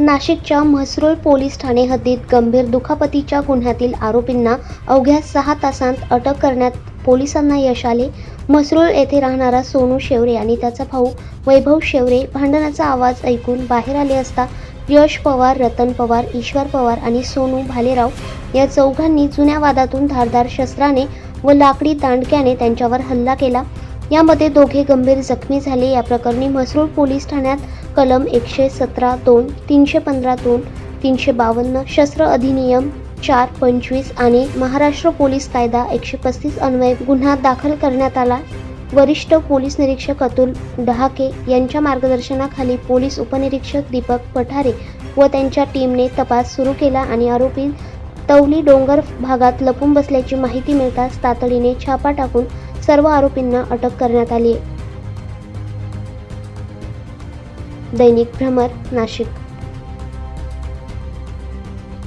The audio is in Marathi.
नाशिकच्या म्हसरूळ पोलीस ठाणे हद्दीत गंभीर दुखापतीच्या गुन्ह्यातील आरोपींना अवघ्या सहा तासांत अटक करण्यात पोलिसांना यश आले. म्हसरूळ येथे राहणारा सोनू शेवरे आणि त्याचा भाऊ वैभव शेवरे भांडणाचा आवाज ऐकून बाहेर आले असता यश पवार रतन पवार ईश्वर पवार आणि सोनू भालेराव या चौघांनी जुन्या वादातून धारदार शस्त्राने व लाकडी दांडक्याने त्यांच्यावर हल्ला केला. यामध्ये दोघे गंभीर जखमी झाले. या प्रकरणी म्हसरूळ पोलीस ठाण्यात कलम एकशे सतरा दोन तीनशे पंधरा दोन तीनशे बावन्न शस्त्र अधिनियम चार पंचवीस आणि महाराष्ट्र पोलीस कायदा एकशे पस्तीस अन्वये गुन्हा दाखल करण्यात आला. वरिष्ठ पोलीस निरीक्षक अतुल डहाके यांच्या मार्गदर्शनाखाली पोलीस उपनिरीक्षक दीपक पठारे व त्यांच्या टीमने तपास सुरू केला आणि आरोपी तवली डोंगर भागात लपून बसल्याची माहिती मिळताच तातडीने छापा टाकून सर्व आरोपींना अटक करण्यात आली. दैनिक भ्रमर नाशिक.